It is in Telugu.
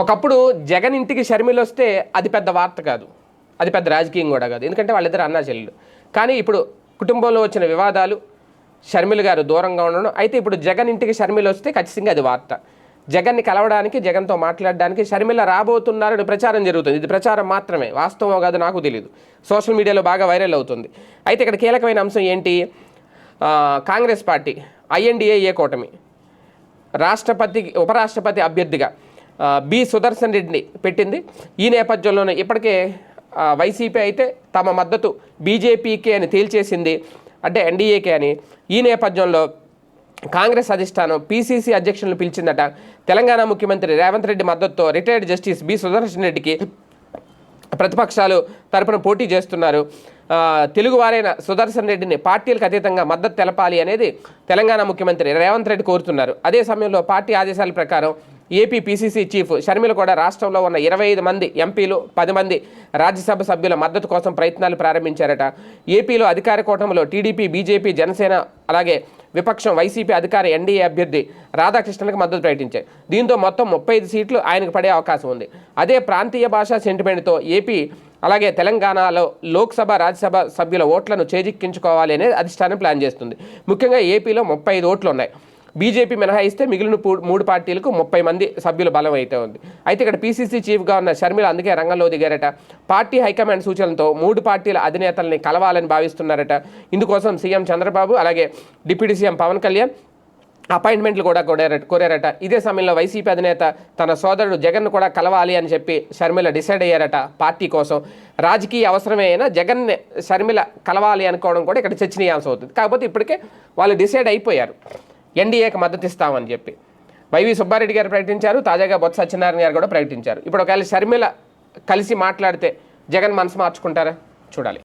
ఒకప్పుడు జగన్ ఇంటికి షర్మిలు వస్తే అది పెద్ద వార్త కాదు. అది పెద్ద రాజకీయం కూడా కాదు. ఎందుకంటే వాళ్ళిద్దరు అన్నా చెల్లెలు. కానీ ఇప్పుడు కుటుంబంలో వచ్చిన వివాదాలు షర్మిల గారు దూరంగా ఉండడం అయితే ఇప్పుడు జగన్ ఇంటికి షర్మిలు వస్తే ఖచ్చితంగా అది వార్త. జగన్ని కలవడానికి జగన్తో మాట్లాడడానికి షర్మిల రాబోతున్నారని ప్రచారం జరుగుతుంది. ఇది ప్రచారం మాత్రమే. వాస్తవం కాదు నాకు తెలియదు సోషల్ మీడియాలో బాగా వైరల్ అవుతుంది. అయితే ఇక్కడ కీలకమైన అంశం ఏంటి? కాంగ్రెస్ పార్టీ ఐఎన్డిఏ ఏ కూటమి. రాష్ట్రపతి ఉపరాష్ట్రపతి అభ్యర్థిగా బి సుదర్శన్ రెడ్డిని పెట్టింది. ఈ నేపథ్యంలోనే ఇప్పటికే వైసీపీ అయితే తమ మద్దతు బీజేపీకే అని తేల్చేసింది. అంటే ఎన్డీఏకే అని. ఈ నేపథ్యంలో కాంగ్రెస్ అధిష్టానం పీసీసీ అధ్యక్షులను పిలిచిందట. తెలంగాణ ముఖ్యమంత్రి రేవంత్ రెడ్డి మద్దతుతో రిటైర్డ్ జస్టిస్ బి సుదర్శన్ రెడ్డికి ప్రతిపక్షాలు తరపున పోటీ చేస్తున్నారు. తెలుగువారైన సుదర్శన్ రెడ్డిని పార్టీలకు అతీతంగా మద్దతు తెలపాలి అనేది తెలంగాణ ముఖ్యమంత్రి రేవంత్ రెడ్డి కోరుతున్నారు. అదే సమయంలో పార్టీ ఆదేశాల ప్రకారం ఏపీ పీసీసీ చీఫ్ షర్మిల కూడా రాష్ట్రంలో ఉన్న ఇరవై ఐదు మంది ఎంపీలు పది మంది రాజ్యసభ సభ్యుల మద్దతు కోసం ప్రయత్నాలు ప్రారంభించారట. ఏపీలో అధికార కూటమిలో టీడీపీ బీజేపీ జనసేన అలాగే విపక్షం వైసీపీ అధికార ఎన్డీఏ అభ్యర్థి రాధాకృష్ణన్కి మద్దతు ప్రకటించాయి. దీంతో మొత్తం ముప్పై ఐదు సీట్లు ఆయనకు పడే అవకాశం ఉంది. అదే ప్రాంతీయ భాషా సెంటిమెంట్తో ఏపీ అలాగే తెలంగాణలో లోక్సభ రాజ్యసభ సభ్యుల ఓట్లను చేజిక్కించుకోవాలి అనేది అధిష్టానం ప్లాన్ చేస్తుంది. ముఖ్యంగా ఏపీలో ముప్పై ఐదు ఓట్లు ఉన్నాయి. బీజేపీ మినహాయిస్తే మిగిలిన మూడు పార్టీలకు ముప్పై మంది సభ్యుల బలం అయితే ఉంది. అయితే ఇక్కడ పీసీసీ చీఫ్గా ఉన్న షర్మిల అందుకే రంగంలో దిగారట. పార్టీ హైకమాండ్ సూచనలతో మూడు పార్టీల అధినేతల్ని కలవాలని భావిస్తున్నారట. ఇందుకోసం సీఎం చంద్రబాబు అలాగే డిప్యూటీ సీఎం పవన్ కళ్యాణ్ అపాయింట్మెంట్లు కూడా కోరారట కోరారట. ఇదే సమయంలో వైసీపీ అధినేత తన సోదరుడు జగన్ను కూడా కలవాలి అని చెప్పి షర్మిల డిసైడ్ అయ్యారట పార్టీ కోసం. రాజకీయ అవసరమే అయినా జగన్ షర్మిల కలవాలి అనుకోవడం కూడా ఇక్కడ చర్చనీయాంశం అవుతుంది. కాకపోతే ఇప్పటికే వాళ్ళు డిసైడ్ అయిపోయారు. ఎన్డీఏకి మద్దతు ఇస్తామని చెప్పి. వైవి సుబ్బారెడ్డి గారు ప్రకటించారు తాజాగా బొత్స సత్యనారాయణ గారు కూడా ప్రకటించారు. ఇప్పుడు ఒకవేళ షర్మిల కలిసి మాట్లాడితే జగన్ మనసు మార్చుకుంటారా? చూడాలి.